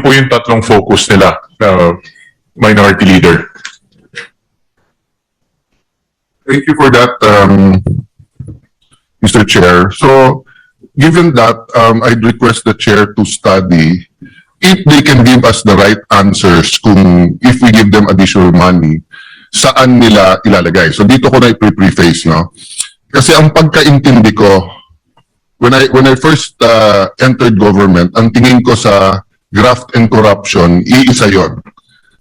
Po yung tatlong focus nila, uh, Minority Leader. Thank you for that, um, Mr. Chair. So, given that, um, I'd request the chair to study if they can give us the right answers kung if we give them additional money, saan nila ilalagay. So, dito ko na i-preface, no? Kasi ang pagkaintindi ko, when I, when I first uh, entered government, ang tingin ko sa graft and corruption, iisa yon.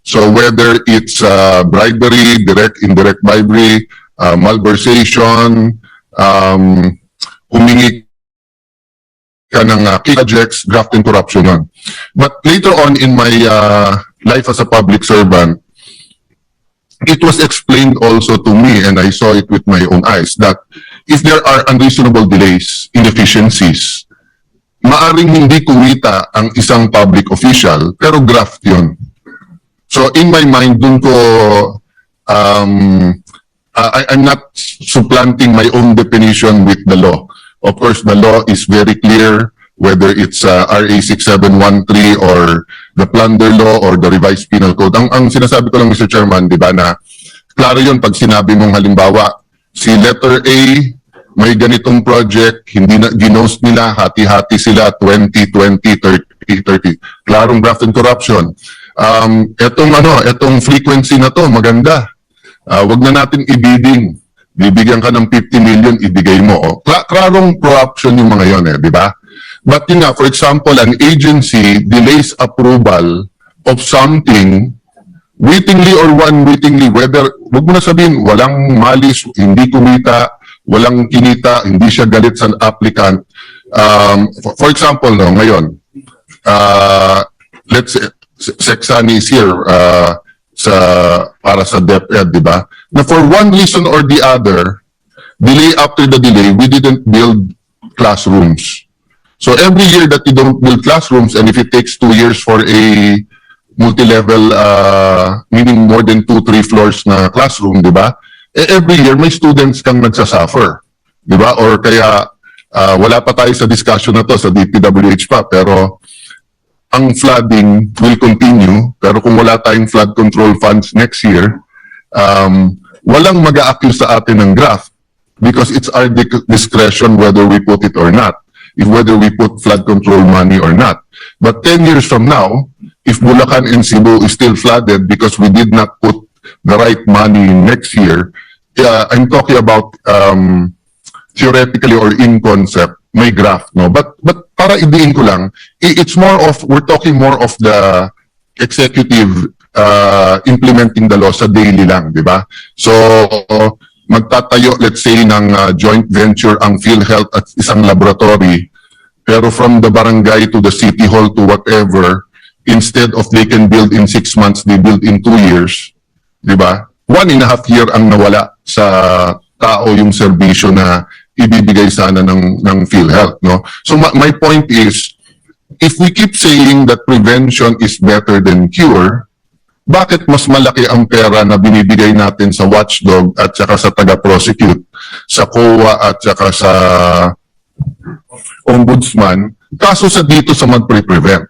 So whether it's uh, bribery, direct, indirect bribery, uh, malversation, um, humingi ka ng uh, projects, graft and corruption yun. But later on in my uh, life as a public servant, it was explained also to me, and I saw it with my own eyes, that if there are unreasonable delays, inefficiencies, maaring hindi kumita ang isang public official, pero graft yun. So in my mind, dun ko, um, I, I'm not supplanting my own definition with the law. Of course, the law is very clear, whether it's uh, RA 6713 or the plunder law or the revised penal code. Ang, ang sinasabi ko lang, Mr. Chairman, di ba, na klaro yun pag sinabi mong halimbawa, si letter A, may ganitong project, hindi na, ginost nila, hati-hati sila, 20, 20, 30, 30. Klarong graft and corruption. Um, etong ano, etong frequency na to, maganda. Ah, wag na natin ibidding. Bibigyan ka ng 50 million, ibigay mo. Oh. Kla- klarong corruption yung mga yon eh, di ba? But yun nga, for example, an agency delays approval of something wittingly or unwittingly, whether, wag mo na sabihin, walang malis, hindi kumita, walang kinita, hindi siya galit sa applicant. Um, for, for example, no, ngayon, uh, let's say, Sexani is here uh, sa, para sa DepEd, di ba? Na for one reason or the other, delay after the delay, we didn't build classrooms. So every year that you don't build classrooms, and if it takes two years for a multi-level, uh, meaning more than two, three floors na classroom, di ba? Eh, every year may students kang nagsasuffer. Di ba? Or kaya, uh, wala pa tayo sa discussion na to sa DPWH pa, pero ang flooding will continue, pero kung wala tayong flood control funds next year, um, walang mag accuse sa atin ng graft because it's our discretion whether we put it or not, if whether we put flood control money or not. But 10 years from now, if Bulacan and Cebu is still flooded because we did not put the right money next year, uh, I'm talking about um, theoretically or in concept, may graph, no? But, but para idiin ko lang, it's more of, we're talking more of the executive uh, implementing the law sa daily lang, di ba? So, magtatayo, let's say, ng uh, joint venture ang PhilHealth at isang laboratory, pero from the barangay to the city hall to whatever, instead of they can build in six months, they build in two years, di ba? One and a half year ang nawala sa tao yung serbisyo na ibibigay sana ng, ng PhilHealth, no? So my, my point is, if we keep saying that prevention is better than cure, bakit mas malaki ang pera na binibigay natin sa watchdog at saka sa taga-prosecute, sa COA at saka sa ombudsman, kaso sa dito sa magpre-prevent.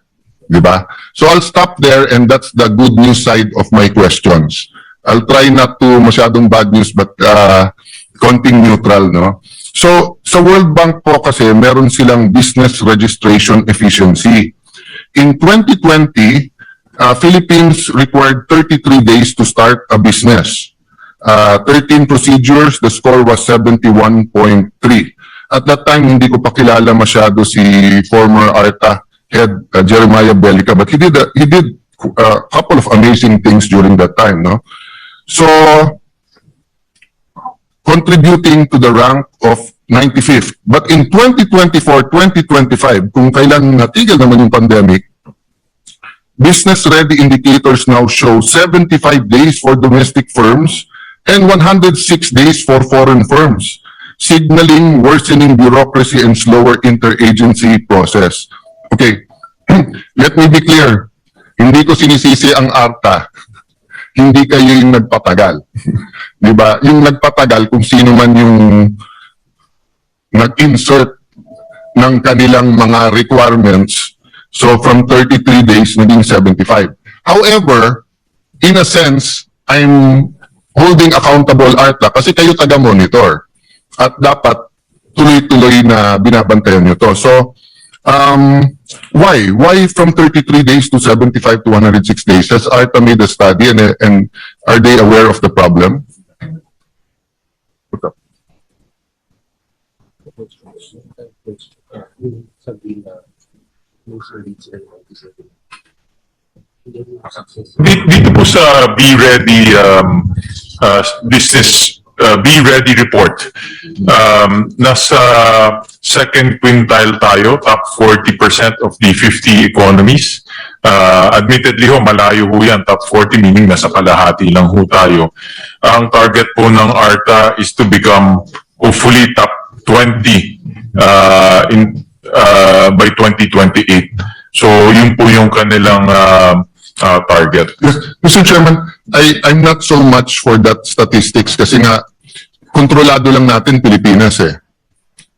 Di ba? So I'll stop there and that's the good news side of my questions. I'll try not to masyadong bad news but uh, konting neutral, no? So, sa World Bank po kasi meron silang business registration efficiency. In 2020, uh, Philippines required 33 days to start a business. Uh, 13 procedures, the score was 71.3. At that time, hindi ko pa kilala masyado si former ARTA head uh, Jeremiah Bellica, but he did a, he did a couple of amazing things during that time, no? So, contributing to the rank of 95th. But in 2024, 2025, kung kailan natigil naman yung pandemic, business-ready indicators now show 75 days for domestic firms and 106 days for foreign firms, signaling worsening bureaucracy and slower interagency process. Okay, let me be clear. Hindi ko sinisisi ang ARTA. Hindi kayo yung nagpatagal. Di ba? Yung nagpatagal, kung sino man yung nag-insert ng kanilang mga requirements So from 33 days, naging 75. However, in a sense, I'm holding accountable ARTA kasi kayo taga-monitor. At dapat tuloy-tuloy na binabantayan nyo to. So, um, why? Why from 33 days to 75 to 106 days? Has ARTA made a study and, and are they aware of the problem? Di- Dito po sa Be Ready um, uh, Business uh, Be Ready report, um, nasa second quintile tayo, top 40% of the 50 economies. Uh, admittedly ho, malayo ho yan, top 40, meaning nasa kalahati lang ho tayo. Ang target po ng ARTA is to become hopefully top 20 uh, in, uh, by 2028. So yun po yung kanilang uh, uh, target. Mr. Chairman, I, I'm not so much for that statistics kasi nga, kontrolado lang natin Pilipinas eh.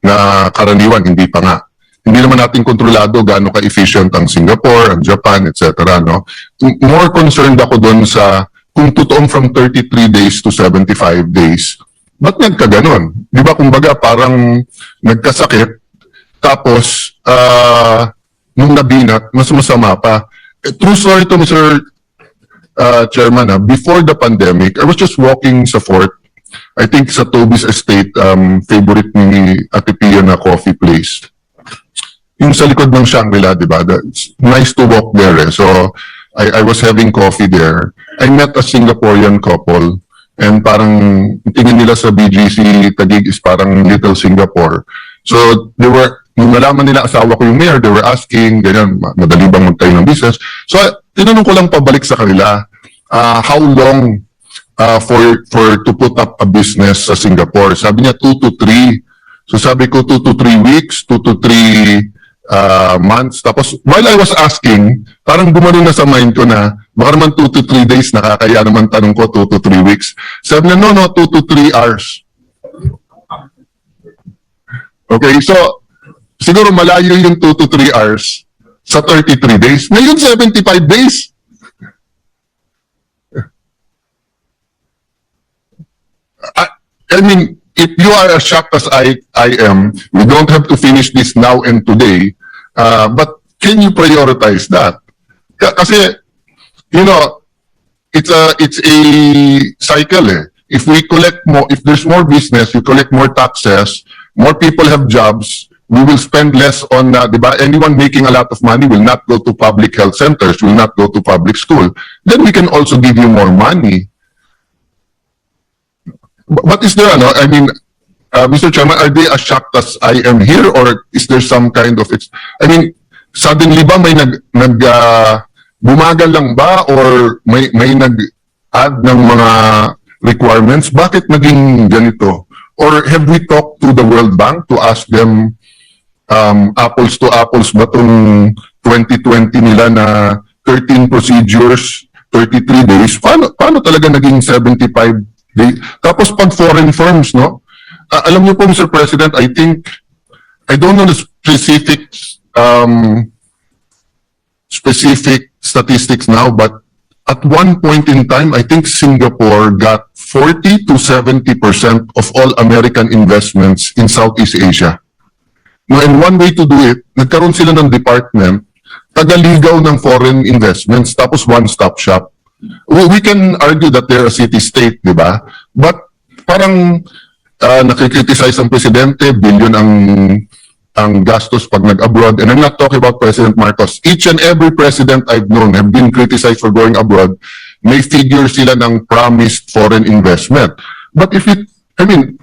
Na karaniwan, hindi pa nga. Hindi naman natin kontrolado gaano ka-efficient ang Singapore, ang Japan, etc. No? More concerned ako doon sa kung totoong from 33 days to 75 days, ba't nagkaganon? Di ba kumbaga parang nagkasakit, tapos ah nung nabinat, mas masama pa. Eh, True story to Mr uh, Chairman, ah, before the pandemic, I was just walking sa fort. I think sa Toby's Estate, um, favorite ni Ate Pia na coffee place. Yung sa likod ng Shangri-La, di ba? Nice to walk there. Eh. So, I, I was having coffee there. I met a Singaporean couple and parang tingin nila sa BGC Taguig is parang Little Singapore. So, they were, nung nalaman nila asawa ko yung mayor, they were asking, ganyan, ma- madali bang magtayo ng business? So, tinanong ko lang pabalik sa kanila, ah, how long uh, for for to put up a business sa Singapore. Sabi niya 2 to 3. So sabi ko 2 to 3 weeks, 2 to 3 uh, months. Tapos while I was asking, parang gumano na sa mind ko na baka naman 2 to 3 days nakakaya naman tanong ko 2 to 3 weeks. Sabi niya no no 2 to 3 hours. Okay, so siguro malayo yung 2 to 3 hours sa 33 days. Ngayon 75 days. I, mean, if you are as shocked as I, I am, we don't have to finish this now and today. Uh, but can you prioritize that? Ka- Kasi, you know, it's a, it's a cycle eh. If we collect more, if there's more business, you collect more taxes, more people have jobs, we will spend less on, uh, di ba? Anyone making a lot of money will not go to public health centers, will not go to public school. Then we can also give you more money. But is there, ano, I mean, uh, Mr. Chairman, are they as shocked as I am here or is there some kind of, I mean, suddenly ba may nag, nag, uh, bumagal lang ba or may, may nag-add ng mga requirements? Bakit naging ganito? Or have we talked to the World Bank to ask them um, apples to apples ba itong 2020 nila na 13 procedures, 33 days? Paano, paano talaga naging 75 days? Tapos pag foreign firms, no? Ah, alam niyo po, Mr. President, I think, I don't know the specific, um, specific statistics now, but at one point in time, I think Singapore got 40 to 70 percent of all American investments in Southeast Asia. No, and one way to do it, nagkaroon sila ng department, tagaligaw ng foreign investments, tapos one-stop shop. We, we can argue that they're a city-state, di ba? But parang uh, nakikriticize ang presidente, billion ang ang gastos pag nag-abroad. And I'm not talking about President Marcos. Each and every president I've known have been criticized for going abroad. May figure sila ng promised foreign investment. But if it, I mean,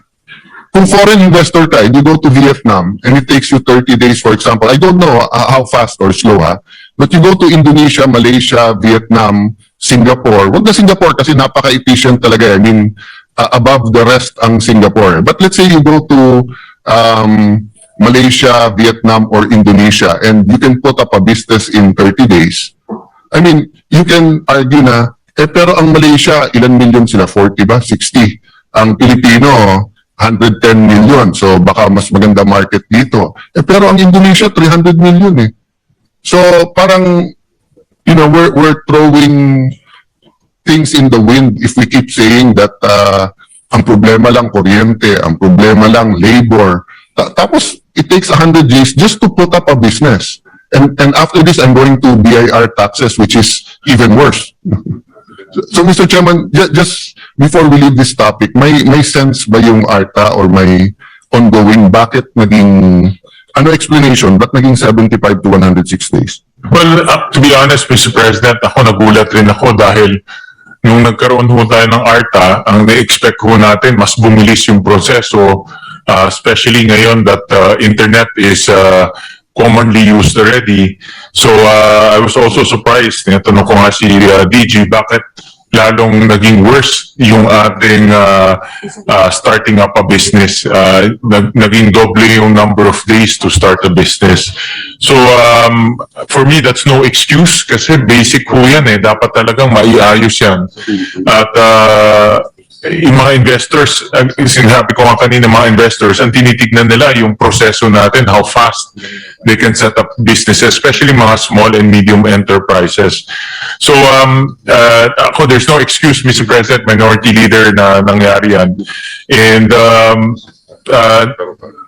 kung foreign investor ka, you go to Vietnam, and it takes you 30 days, for example, I don't know uh, how fast or slow, ha? But you go to Indonesia, Malaysia, Vietnam, Singapore. Wag na Singapore kasi napaka-efficient talaga. I mean, uh, above the rest ang Singapore. But let's say you go to um, Malaysia, Vietnam, or Indonesia, and you can put up a business in 30 days. I mean, you can argue na, eh pero ang Malaysia, ilan million sila? 40 ba? 60. Ang Pilipino, 110 million. So baka mas maganda market dito. Eh pero ang Indonesia, 300 million eh. So parang, you know, we're, we're throwing things in the wind if we keep saying that uh, ang problema lang kuryente, ang problema lang labor. Ta- tapos, it takes 100 days just to put up a business. And, and after this, I'm going to BIR taxes, which is even worse. So, Mr. Chairman, ju- just before we leave this topic, may, may sense ba yung ARTA or may ongoing, bakit naging, ano explanation, ba't naging 75 to 106 days? Well, uh, to be honest, Mr. President, ako nagulat rin ako dahil nung nagkaroon ho tayo ng ARTA, ang na-expect ho natin, mas bumilis yung proseso, uh, especially ngayon that uh, internet is uh, commonly used already. So uh, I was also surprised, tinatanong ko nga si uh, DG, bakit lalong naging worse yung ating uh, uh, starting up a business. Uh, nag- naging doble yung number of days to start a business. So um, for me, that's no excuse kasi basic ho yan eh. Dapat talagang maiayos yan. At uh, yung mga investors, uh, sinasabi ko nga kanina, mga investors, ang tinitignan nila yung proseso natin, how fast they can set up businesses, especially mga small and medium enterprises. So, um, uh, ako, there's no excuse, Mr. President, Minority Leader, na nangyari yan. And, um, uh,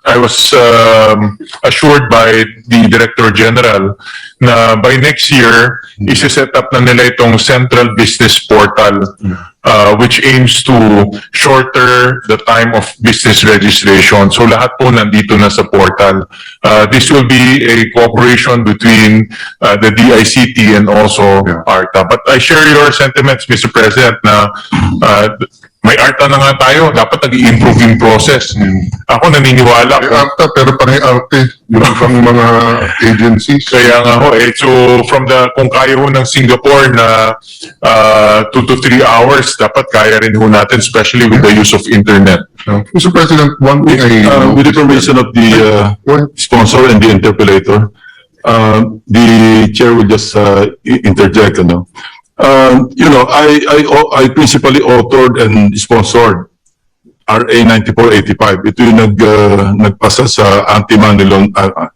I was um, assured by the Director General na by next year, isi-set up na nila itong Central Business Portal uh, which aims to shorter the time of business registration. So lahat po nandito na sa portal. Uh, this will be a cooperation between uh, the DICT and also Yeah. ARTA. But I share your sentiments, Mr. President, na uh, may ARTA na nga tayo, dapat nag-i-improve yung process. Ako naniniwala May kung ARTA, pero pare arte yung ibang mga agencies. Kaya nga ho eh. So from the, kung kaya ho ng Singapore na uh, two to three hours, dapat kaya rin ho natin, especially with the use of internet. Mr. President, one thing I... Uh, with the permission of the uh, sponsor and the interpellator, uh, the chair will just uh, interject, ano. Uh, you know, I, I, I principally authored and sponsored RA 9485. Ito yung nag, uh, nagpasa sa Anti-Money Laun- uh, uh,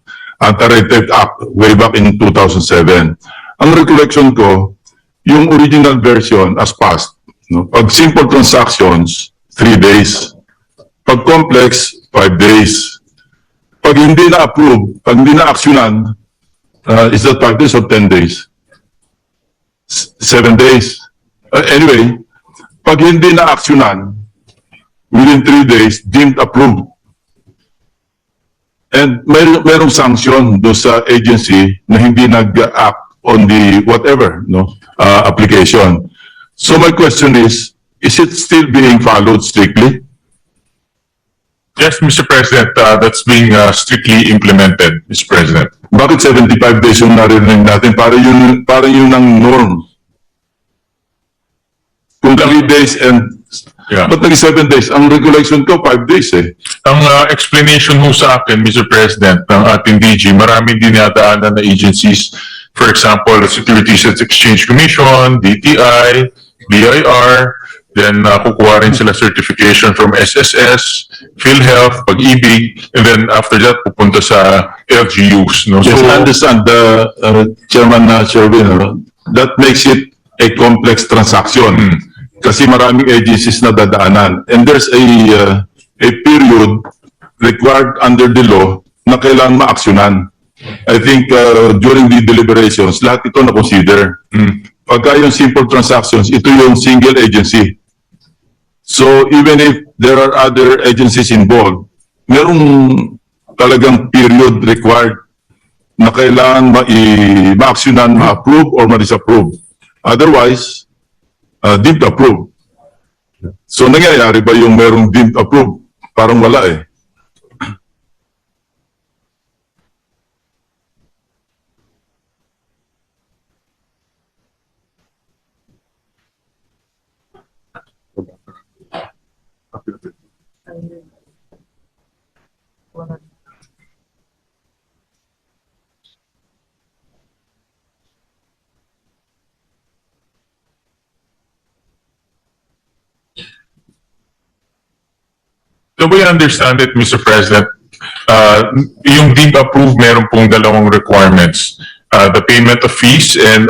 Anti-Red Tape Act way back in 2007. Ang recollection ko, yung original version as passed, no? Pag simple transactions, three days. Pag complex, five days. Pag hindi na-approve, pag hindi na-actionan, uh, is that five days or ten days? Seven days. Uh, anyway, pag hindi na-actionan, within three days, deemed approved. And may, merong sanction do sa agency na hindi nag-act on the whatever, no, uh, application. So my question is, is it still being followed strictly? Yes, Mr. President, uh, that's being uh, strictly implemented, Mr. President. Bakit 75 days yung narinig natin? Para yun, para yun ang norm. Kung 3 days and, Yeah. ba't naging 7 days? Ang regulation ko, 5 days eh. Ang uh, explanation ho sa akin, Mr. President, ng ating DG, maraming dinadaanan na agencies. For example, the Securities and Exchange Commission, DTI, BIR, then uh, kukuha rin sila certification from SSS, PhilHealth, Pag-ibig, and then after that, pupunta sa LGUs. No? Yes, So, I understand, the uh, Chairman uh, Sherwin, that makes it a complex transaction. Hmm. Kasi maraming agencies na dadaanan. And there's a, uh, a period required under the law na kailangan maaksyonan. I think uh, during the deliberations, lahat ito na-consider. Hmm. Pagka yung simple transactions, ito yung single agency. So even if there are other agencies involved, merong talagang period required na kailangan ma- ma-actionan, ma-approve or ma-disapprove. Otherwise, uh, deemed approved. So nangyayari ba yung merong deemed approved? Parang wala eh. The way I understand it, Mr. President, uh, yung deemed approved, meron pong dalawang requirements. uh, the payment of fees and